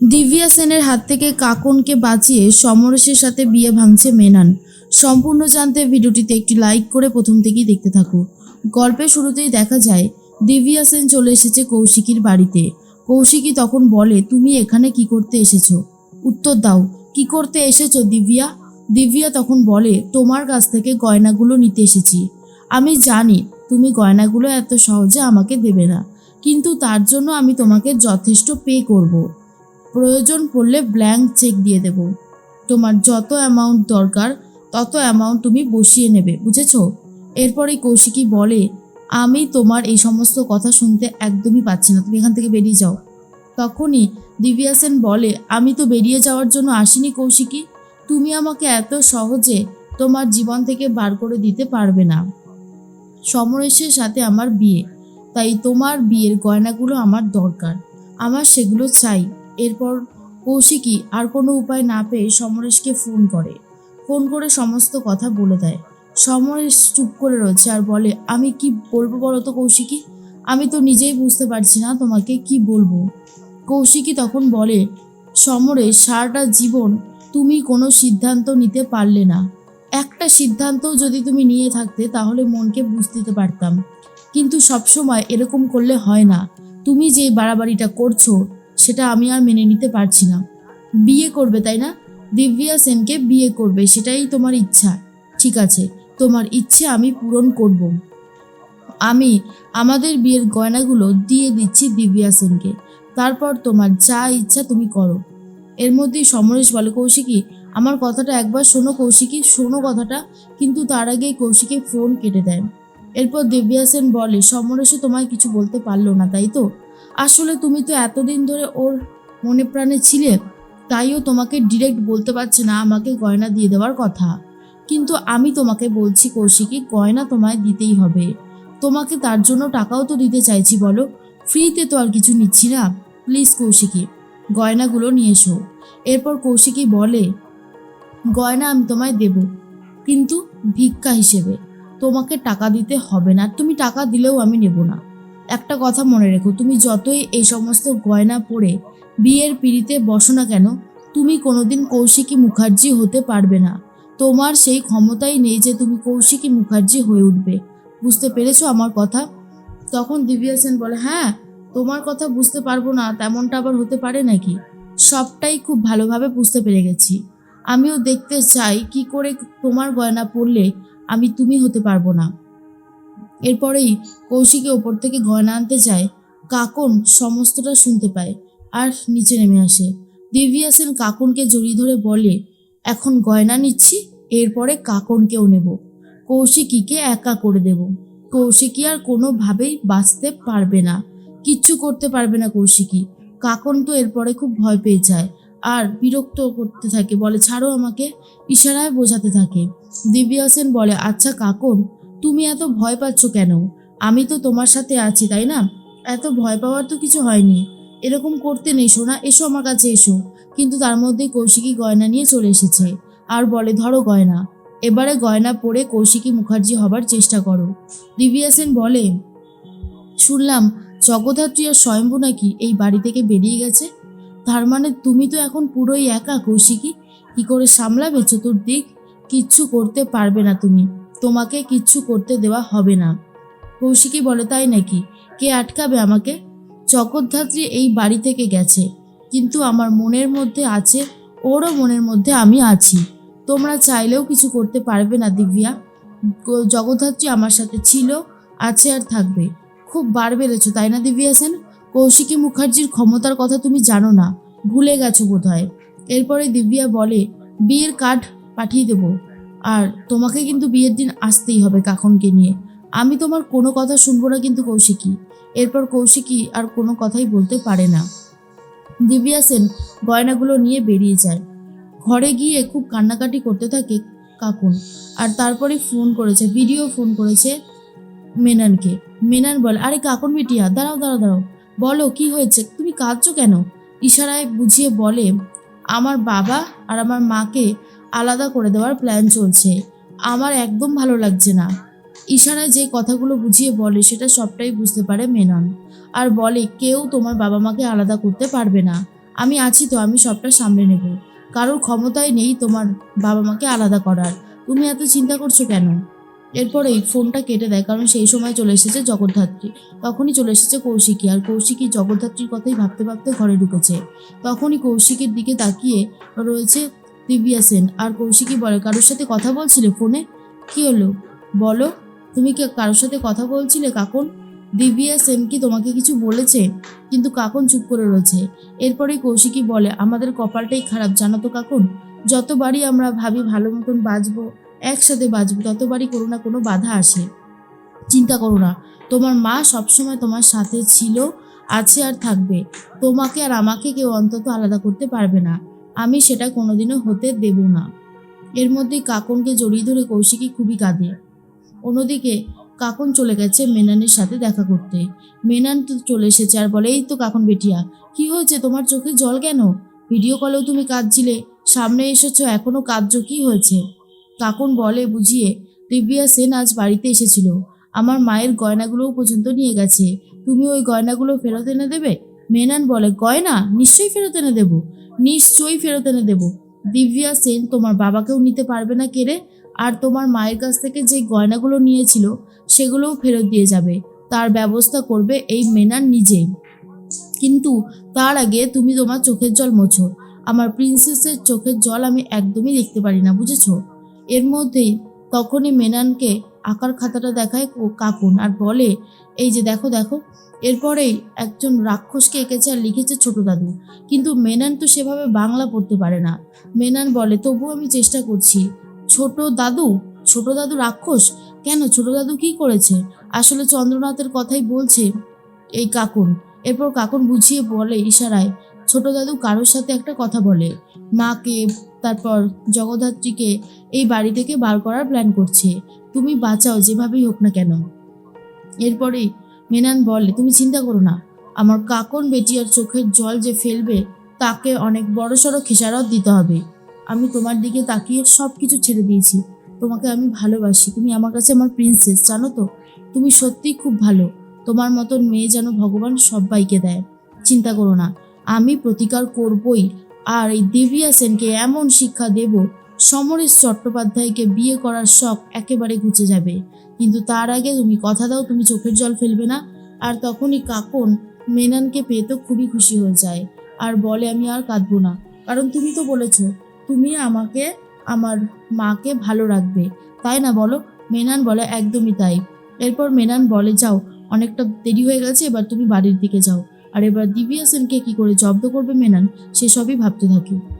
দিব্যা সেনের হাত থেকে কাকনকে বাঁচিয়ে সমরেশের সাথে বিয়ে ভাঙছে মেনান। সম্পূর্ণ জানতে ভিডিওটিতে একটি লাইক করে প্রথম থেকেই দেখতে থাকো। গল্পের শুরুতেই দেখা যায়, দিব্যা সেন চলে এসেছে কৌশিকীর বাড়িতে। কৌশিকী তখন বলে, তুমি এখানে কি করতে এসেছ? উত্তর দাও, কি করতে এসেছ দিব্যা? দিব্যা তখন বলে, তোমার কাছ থেকে গয়নাগুলো নিতে এসেছি। আমি জানি তুমি গয়নাগুলো এত সহজে আমাকে দেবে না, কিন্তু তার জন্য আমি তোমাকে যথেষ্ট পে করব। প্রয়োজন পড়লে ব্ল্যাঙ্ক চেক দিয়ে দেব। তোমার যত অ্যামাউন্ট দরকার, তত অ্যামাউন্ট তুমি বসিয়ে নেবে, বুঝেছ? এরপরে কৌশিকী বলে, আমি তোমার এই সমস্ত কথা শুনতে একদমই পাচ্ছি না, তুমি এখান থেকে বেরিয়ে যাও। তখনই দিব্যা সেন বলে, আমি তো বেরিয়ে যাওয়ার জন্য আসিনি কৌশিকী, তুমি আমাকে এত সহজে তোমার জীবন থেকে বার করে দিতে পারবে না। সমরেশের সাথে আমার বিয়ে, তাই তোমার বিয়ের গয়নাগুলো আমার দরকার, আমার সেগুলো চাই। এরপর কৌশিকী আর কোনো উপায় না পেয়ে সমরেশকে ফোন করে। ফোন করে সমস্ত কথা বলে দেয়। সমরেশ চুপ করে রয়েছে আর বলে, আমি কি বলব বলো তো কৌশিকী? আমি তো নিজেই বুঝতে পারছি না তোমাকে কি বলব। কৌশিকী তখন বলে, সমরেশ, সারাটা জীবন তুমি কোনো সিদ্ধান্ত নিতে পারলে না। একটা সিদ্ধান্তও যদি তুমি নিয়ে থাকতে, তাহলে মনকে বুঝতে পারতাম। কিন্তু সবসময় এরকম করলে হয় না। তুমি যে বাড়াবাড়িটা করছ সেটা আমি আর মেনে নিতে পারছি না। বিয়ে করবে, তাই না? দিব্যা সেনকে বিয়ে করবে, সেটাই তোমার ইচ্ছা। ঠিক আছে, তোমার ইচ্ছে আমি পূরণ করব। আমি আমাদের বিয়ের গয়নাগুলো দিয়ে দিচ্ছি দিব্যা সেনকে। তারপর তোমার যা ইচ্ছা তুমি করো। এর মধ্যেই সমরেশ বলে, কৌশিকী, আমার কথাটা একবার শোনো কৌশিকী, শোনো কথাটা। কিন্তু তার আগেই কৌশিকী ফোন কেটে দেয়। এরপর দিব্যা সেন বলে, সমরেশও তোমায় কিছু বলতে পারল না, তাই তো? আসলে তুমি তো এতদিন ধরে ওর মনে প্রাণে ছিলে, তাইও তোমাকে ডিরেক্ট বলতে পারছে না আমাকে গয়না দিয়ে দেওয়ার কথা। কিন্তু আমি তোমাকে বলছি কৌশিকী, গয়না তোমায় দিতেই হবে। তোমাকে তার জন্য টাকাও তো দিতে চাইছি বলো ফ্রিতে তো আর কিছু নিচ্ছি না। প্লিজ কৌশিকী, গয়নাগুলো নিয়ে এসো। এরপর কৌশিকী বলে, গয়না আমি তোমায় দেব, কিন্তু ভিক্ষা হিসেবে। তোমাকে টাকা দিতে হবে না, তুমি টাকা দিলেও আমি নেব না। একটা কথা মনে রেখো, তুমি যতই এই সমস্ত গয়না পরে বিয়ের পিড়িতে বসো না কেন, তুমি কোনোদিন কৌশিকী মুখার্জি হতে পারবে না। তোমার সেই ক্ষমতাই নেই যে তুমি কৌশিকী মুখার্জি হয়ে উঠবে। বুঝতে পেরেছ আমার কথা? তখন দিব্যা সেন বলে হ্যাঁ তোমার কথা বুঝতে পারব না, তেমনটা আবার হতে পারে নাকি? সবটাই খুব ভালোভাবে বুঝতে পেরে গেছি। আমিও দেখতে চাই কি করে তোমার গয়না পরলে আমি তুমি হতে পারব না। এরপরেই কৌশিকে ওপর থেকে গয়না আনতে যায়। কাকন সমস্তটা শুনতে পায় আর নিচে নেমে আসে। দিব্যা সেন কাকনকে জড়িয়ে ধরে বলে, এখন গয়না নিচ্ছি, এরপরে কাকনকেও নেব। কৌশিকীকে একা করে দেব। কৌশিকী আর কোনোভাবেই বাঁচতে পারবে না। কিচ্ছু করতে পারবে না কৌশিকী। কাকন তো এরপরে খুব ভয় পেয়ে যায় আর বিরক্ত করতে থাকে। বলে, ছাড়ো আমাকে। ইশারায় বোঝাতে থাকে। দিব্যা সেন বলে আচ্ছা কাকন তুমি এত ভয় পাচ্ছ কেন? আমি তো তোমার সাথে আছি, তাই না? এত ভয় পাওয়ার তো কিছু হয়নি। এরকম করতে নেই শোনা এসো আমার কাছে এসো। কিন্তু তার মধ্যে কৌশিকী গয়না নিয়ে চলে এসেছে। আর বলে, ধরো গয়না। এবারে গয়না পরে কৌশিকী মুখার্জি হবার চেষ্টা করো। দিব্যা সেন বলে, শুনলাম, জগদ্ধাত্রী আর স্বয়ম্ভু নাকি এই বাড়ি থেকে বেরিয়ে গেছে? তার মানে তুমি তো এখন পুরোই একা কৌশিকী? কি করে সামলাবে? চতুর্দিক কিচ্ছু করতে পারবে না তুমি। তোমাকে কিচ্ছু করতে দেওয়া হবে না। কৌশিকী বলে, তাই নাকি? কে আটকাবে আমাকে? জগদ্ধাত্রী এই বাড়ি থেকে গেছে। কিন্তু আমার মনের মধ্যে আছে, ওরও মনের মধ্যে আমি আছি। তোমরা চাইলেও কিছু করতে পারবে না, দিব্যা। জগদ্ধাত্রী আমার সাথে ছিল, আছে আর থাকবে। খুব বার বেড়েছো, তাই না, দিব্যা সেন? কৌশিকী মুখার্জির ক্ষমতার কথা তুমি জানো না। ভুলে গেছো বোধ হয় এরপরে দিব্যা বলে, বিয়ের কার্ড পাঠিয়ে দেব। আর তোমাকে কিন্তু বিয়ের দিন আসতেই হবে কাকনকে নিয়ে। আমি তোমার কোনো কথা শুনব না কিন্তু কৌশিকী। এরপর কৌশিকী আর কোনো কথাই বলতে পারে না। দিব্যা সেন গয়নাগুলো নিয়ে বেরিয়ে যায়। ঘরে গিয়ে খুব কান্নাকাটি করতে থাকে কাকুন আর তারপরে ফোন করেছে, ভিডিও ফোন করেছে মেনানকে। মেনান বলে, আরে কাকুন বিটিয়া, দাঁড়াও দাঁড়াও দাঁড়াও। বলো, কি হয়েছে? তুমি কাঁদছো কেন? ইশারায় বুঝিয়ে বলে, আমার বাবা আর আমার মাকে আলাদা করে দেওয়ার প্ল্যান চলছে। আমার একদম ভালো লাগছে না। ইশারায় যে কথাগুলো বুঝিয়ে বলে, সেটা সবটাই বুঝতে পারে মেনন। আর বলে, কেউ তোমার বাবা মাকে আলাদা করতে পারবে না। আমি আছি তো, আমি সবটা সামলে নেব। কারোর ক্ষমতাই নেই তোমার বাবা মাকে আলাদা করার। তুমি এত চিন্তা করছ কেন? এরপরেই ফোনটা কেটে দেয়, কারণ সেই সময় চলে এসেছে জগদ্ধাত্রী। তখনই চলে এসেছে কৌশিকী, আর কৌশিকী জগদ্ধাত্রীর কথাই ভাবতে ভাবতে ঘরে ঢুকেছে। তখনই কৌশিকের দিকে তাকিয়ে রয়েছে দিব্যা সেন আর কৌশিকী বলে, কারোর সাথে কথা বলছিলে ফোনে? কি হলো? বলো, তুমি কি, কারোর সাথে কথা বলছিলে কাকন? দিব্যা সেন কি তোমাকে কিছু বলেছে? কিন্তু কাকুন চুপ করে রয়েছে। এরপরেই কৌশিকী বলে, আমাদের কপালটাই খারাপ, জানো তো কাকুন? যতবারই আমরা ভাবি ভালো মতন বাঁচবো একসাথে বাঁচবো ততবারই কোনো না কোনো বাধা আসে। চিন্তা করো না, তোমার মা সবসময় তোমার সাথে ছিল, আছে আর থাকবে। তোমাকে আর আমাকে কেউ অন্তত আলাদা করতে পারবে না। আমি সেটা কোনোদিনও হতে দেব না। এর মধ্যে কাকনকে জড়িয়ে ধরে কৌশিকী খুবই কাঁদে। অন্যদিকে কাকন চলে গেছে মেনানের সাথে দেখা করতে। মেনান তো চলে এসেছে আর বলে, এই তো কাকন বেটিয়া, কি হয়েছে? তোমার চোখে জল কেন? ভিডিও কলেও তুমি কাঁদছিলে, সামনে এসেছ এখনও কাঁদছো, কি হয়েছে? কাকন বলে, বুঝিয়ে, দিব্যা সেন আজ বাড়িতে এসেছিল। আমার মায়ের গয়নাগুলোও পর্যন্ত নিয়ে গেছে। তুমি ওই গয়নাগুলো ফেরত এনে দেবে? মেনান বলে, গয়না? নিশ্চয়ই ফেরত এনে দেবো। নিশ্চয়ই ফেরত এনে দেবো। দিব্যা সেন তোমার বাবাকেও নিতে পারবে না কেড়ে, আর তোমার মায়ের কাছ থেকে যে গয়নাগুলো নিয়েছিল, সেগুলোও ফেরত দিয়ে যাবে। তার ব্যবস্থা করবে এই মেনান নিজেই। কিন্তু তার আগে তুমি তোমার চোখের জল মোছো। আমার প্রিন্সেসের চোখের জল আমি একদমই দেখতে পারি না, বুঝেছ? এর মধ্যেই তখনই মেনানকে আঁকার খাতাটা দেখায় কাকুন আর বলে, এই যে দেখো দেখো। এরপরেই একজন রাক্ষসকে এঁকেছে আর লিখেছে ছোট দাদু। কিন্তু মেনান তো সেভাবে বাংলা পড়তে পারে না। মেনান বলে, তবুও আমি চেষ্টা করছি। ছোট দাদু? ছোট দাদু রাক্ষস? কেন? ছোট দাদু কি করেছে? আসলে চন্দ্রনাথের কথাই বলছে এই কাকুন। এরপর কাকুন বুঝিয়ে বলে ইশারায়, ছোট দাদু কারোর সাথে একটা কথা বলে। মাকে, তারপর জগদ্ধাত্রীকে এই বাড়ি থেকে বার করার প্ল্যান করছে। তুমি বাঁচাও, যেভাবেই হোক না কেন। এরপরে মেনান বলে, তুমি চিন্তা করো না, আমার কাকন বেটিয়ার চোখের জল যে ফেলবে, তাকে অনেক বড় সড়ো খেসারত দিতে হবে। আমি তোমার দিকে তাকিয়ে সব কিছু ছেড়ে দিয়েছি। তোমাকে আমি ভালোবাসি। তুমি আমার কাছে আমার প্রিন্সেস, জানো তো? তুমি সত্যিই খুব ভালো। তোমার মতন মেয়ে যেন ভগবান সবাইকে দেয়। চিন্তা করো না, আমি প্রতিকার করবই। আর এই দিব্যা সেনকে এমন শিক্ষা দেব সমরেশ চট্টোপাধ্যায়কে বিয়ে করার শখ একেবারে ঘুচে যাবে। কিন্তু তার আগে তুমি কথা দাও, তুমি চোখের জল ফেলবে না। আর তখনই কাকন মেনানকে পেয়ে তো খুবই খুশি হয়ে যায়। আর বলে, আমি আর কাঁদবো না। কারণ তুমি তো বলেছ, তুমি আমাকে, আমার মাকে ভালো রাখবে। তাই না বলো? মেনান বলে, একদমই তাই। এরপর মেনান বলে, যাও, অনেকটা দেরি হয়ে গেছে, এবার তুমি বাড়ির দিকে যাও। আর এবার দিব্যা সেনকে কি করে জব্দ করবে মেনান সেসবই ভাবতে থাকে।